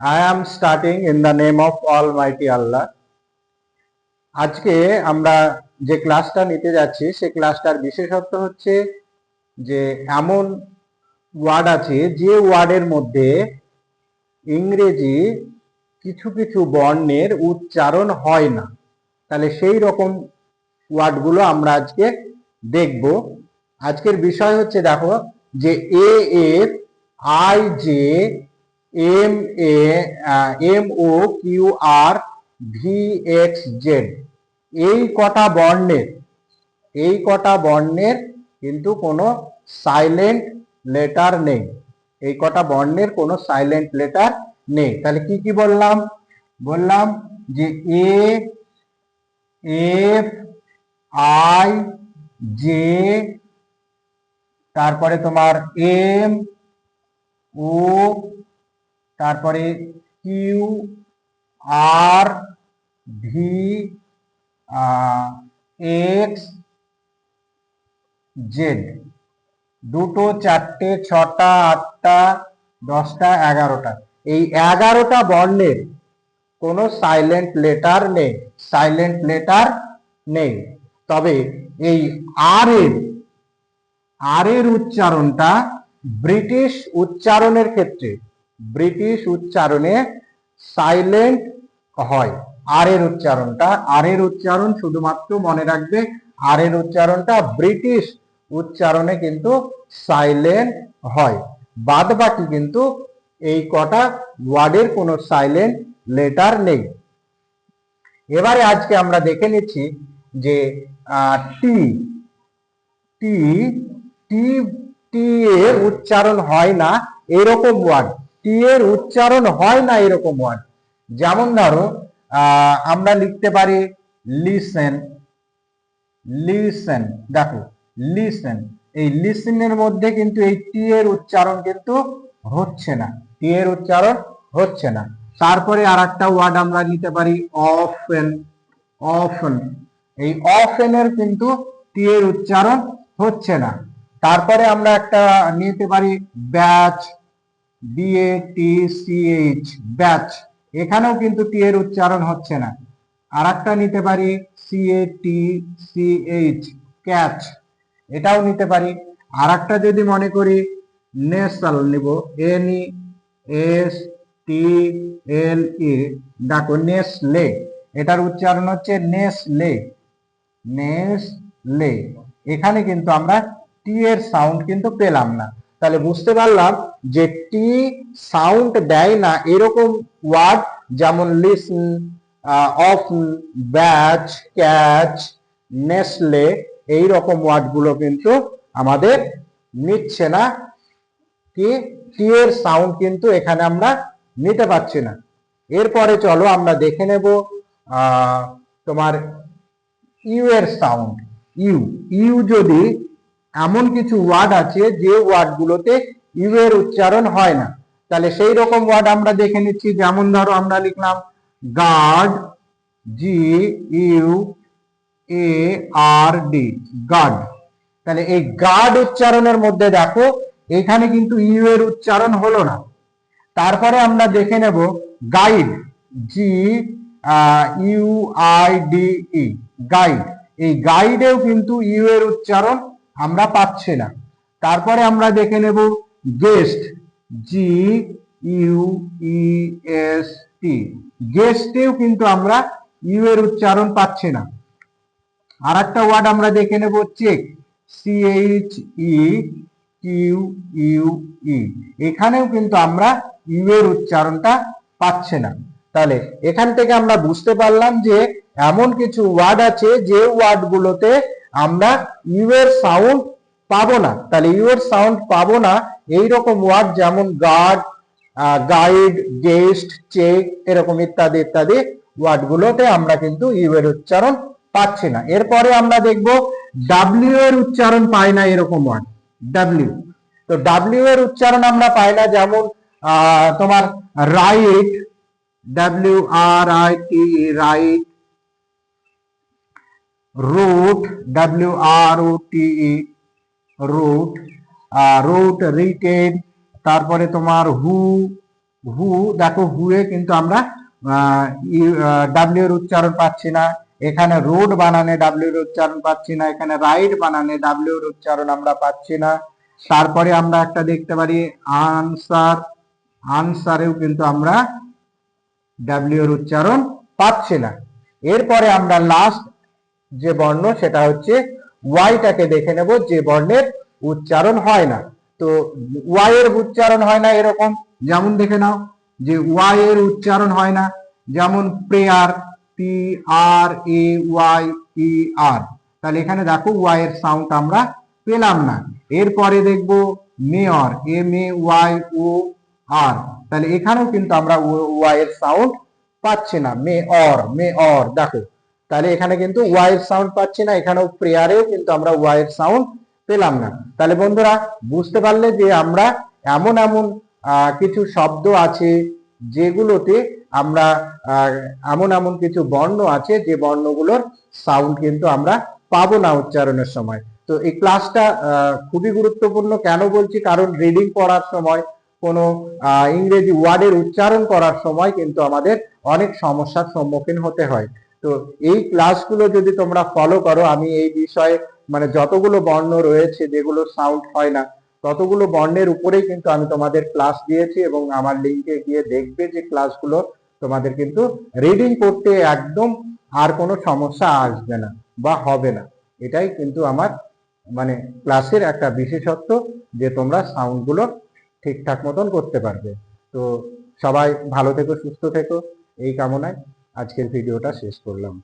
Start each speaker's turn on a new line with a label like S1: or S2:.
S1: I am starting in the name of Almighty Allah. আজকে আমরা যে ক্লাসটা নিতে যাচ্ছি, সেই ক্লাসটার বিশেষত্ব হচ্ছে যে এমন ওয়ার্ড আছে যে ওয়ার্ডের মধ্যে ইংরেজি কিছু কিছু বর্ণের উচ্চারণ হয় না তাহলে সেই রকম ওয়ার্ডগুলো আমরা আজকে দেখব আজকের বিষয় হচ্ছে দেখো যে A F I J M A M O Q R V X Z এই কটা বর্ণের, এই কটা বর্ণের কিন্তু কোনো সাইলেন্ট লেটার নেই। এই কটা বর্ণের কোনো সাইলেন্ট লেটার নেই। তাহলে কি কি বললাম? বললাম যে এ এফ আই জে তারপরে তোমার এম ও তারপরে Q R V X Z দুটো চারটে, ছটা, আটটা, দশটা, এগারোটা। এই এগারোটা বর্ণের কোনো সাইলেন্ট লেটার নেই সাইলেন্ট লেটার নেই। তবে এই আর এর আর এর উচ্চারণটা ব্রিটিশ উচ্চারণের ক্ষেত্রে ব্রিটিশ উচ্চারণে সাইলেন্ট হয়। আর এর উচ্চারণটা আর এর উচ্চারণ শুধুমাত্র মনে রাখবে আর এর উচ্চারণটা ব্রিটিশ উচ্চারণে কিন্তু সাইলেন্ট হয়। বাদ বাকি কিন্তু এই কটা ওয়ার্ডের কোনো সাইলেন্ট লেটার নেই। এবারে আজকে আমরা দেখে নিচ্ছি যে টি টি টি টি এর উচ্চারণ হয় না, এরকম ওয়ার্ড টি এর উচ্চারণ হয় না এরকম ওয়ার্ড যেমন ধরো আমরা লিখতে পারি লিসেন লিসেন দেখো লিসেন এই লিসেনের মধ্যে কিন্তু এই টি এর উচ্চারণ কিন্তু হচ্ছে না টি এর উচ্চারণ হচ্ছে না। তারপরে আর একটা ওয়ার্ড আমরা নিতে পারি অফেন অফেন এই অফেন এর কিন্তু টি এর উচ্চারণ হচ্ছে না। তারপরে আমরা একটা নিতে পারি batch B A T C H batch এখানেও কিন্তু টি এর উচ্চারণ হচ্ছে না। আর একটা নিতে পারি C A T C H catch এটাও নিতে পারি। আর একটা যদি মনে করি নেসাল নিব। এন ই এস টি এল ই দেখো নেসলে এটার উচ্চারণ হচ্ছে নেসলে নেসলে এখানে কিন্তু আমরা টি এর সাউন্ড কিন্তু পেলাম না। তাহলে বুঝতে পারলাম যে টি সাউন্ড দেয় না এরকম ওয়ার্ড যেমন লিসন অফ ব্যাচ ক্যাচ নেসলে এই রকম ওয়ার্ডগুলো কিন্তু আমাদের নিচ্ছে না। কি টি এর সাউন্ড কিন্তু এখানে আমরা নিতে পারছি না। এরপরে চলো আমরা দেখে নেব তোমার ইউ এর সাউন্ড ইউ ইউ যদি এমন কিছু ওয়ার্ড আছে যে ওয়ার্ডগুলোতে ইউ এর উচ্চারণ হয় না। তাহলে সেই রকম ওয়ার্ড আমরা দেখে নিচ্ছি, যেমন ধরো আমরা লিখলাম guard G U A R D guard তাহলে এই গার্ড উচ্চারণের মধ্যে দেখো, এখানে কিন্তু ইউ এর উচ্চারণ হলো না। তারপরে আমরা দেখে নেব guide G U I D E guide এই গাইডেও কিন্তু ইউ এর উচ্চারণ আমরা পাচ্ছি না। তারপরে আমরা দেখে নেব guest G U E S T গেস্টেও কিন্তু আমরা ইউ এর উচ্চারণ পাচ্ছি না। আর একটা ওয়ার্ড আমরা দেখে নেব check C H E Q U E এখানেও কিন্তু আমরা ইউ এর উচ্চারণটা পাচ্ছে না। তাহলে এখান থেকে আমরা বুঝতে পারলাম যে এমন কিছু ওয়ার্ড আছে যে ওয়ার্ড গুলোতে আমরা ইউ এর সাউন্ড পাবো না। তাহলে ইউ এর সাউন্ড পাবো না এই রকম ওয়ার্ড যেমন গার্ড গাইড গেস্ট চেক এরকম ইত্যাদি ইত্যাদি ওয়ার্ড গুলোতে আমরা কিন্তু ইউ এর উচ্চারণ পাচ্ছি না। এরপরে আমরা দেখব ডাব্লিউ এর উচ্চারণ পাই না এরকম ওয়ার্ড ডাব্লিউ তো ডাব্লিউ এর উচ্চারণ আমরা পাই না যেমন তোমার write W R I T right wrote W R O T E wrote wrote written তারপরে তোমার হু হু দেখো হুয়ে কিন্তু আমরা ডাব্লিউ এর উচ্চারণ পাচ্ছি না। এখানে রোড বানানে ডাব্লিউ এর উচ্চারণ পাচ্ছি না। এখানে রাইড বানানে ডাব্লিউ এর উচ্চারণ আমরা পাচ্ছি না। তারপরে আমরা একটা দেখতে পারি আনসার আনসারেও কিন্তু আমরা ডাব্লিউ এর উচ্চারণ পাচ্ছি না। এরপরে আমরা লাস্ট যে বর্ণ, সেটা হচ্ছে ওয়াইটাকে দেখে নেব, যে বর্ণের উচ্চারণ হয় না। তো ওয়াই এর উচ্চারণ হয় না এরকম, যেমন দেখে নাও, যে ওয়াই এর উচ্চারণ হয় না, যেমন prayer P R A Y E R তাহলে এখানে দেখো ওয়াই এর সাউন্ড আমরা পেলাম না। এরপরে দেখব mayor M A Y O R তাহলে এখানেও কিন্তু আমরা ওয়াই এর সাউন্ড পাচ্ছি না। মে অর মে অর দেখো। তাহলে এখানে কিন্তু ওয়াই সাউন্ড পাচ্ছি না, এখানেও প্রেয়ারেও কিন্তু আমরা ওয়াই এর সাউন্ড পেলাম না। তাহলে বন্ধুরা, বুঝতে পারলে যে আমরা এমন এমন কিছু শব্দ আছে যেগুলোতে আমরা এমন এমন কিছু বর্ণ আছে যে বর্ণগুলোর সাউন্ড কিন্তু আমরা পাবো না উচ্চারণের সময়। তো এই ক্লাসটা খুবই গুরুত্বপূর্ণ। কেন বলছি? কারণ রিডিং পড়ার সময়, কোনো ইংরেজি ওয়ার্ডের উচ্চারণ করার সময় কিন্তু আমাদের অনেক সমস্যার সম্মুখীন হতে হয়। তো এই ক্লাসগুলো যদি তোমরা ফলো করো, আমি এই বিষয়ে মানে যতগুলো বর্ণ রয়েছে, যেগুলো সাউন্ড হয় না, ততগুলো বর্ণের উপরেই কিন্তু আমি তোমাদের ক্লাস দিয়েছি এবং আমার লিঙ্কে গিয়ে দেখবে যে ক্লাসগুলো তোমাদের কিন্তু রিডিং করতে একদম আর কোনো সমস্যা আসবে না বা হবে না। এটাই কিন্তু আমার মানে ক্লাসের একটা বিশেষত্ব যে তোমরা সাউন্ডগুলো ঠিকঠাক মতন করতে পারবে। তো সবাই ভালো থেকো, সুস্থ থেকো, এই কামনায় আজকের ভিডিওটা শেষ করলাম।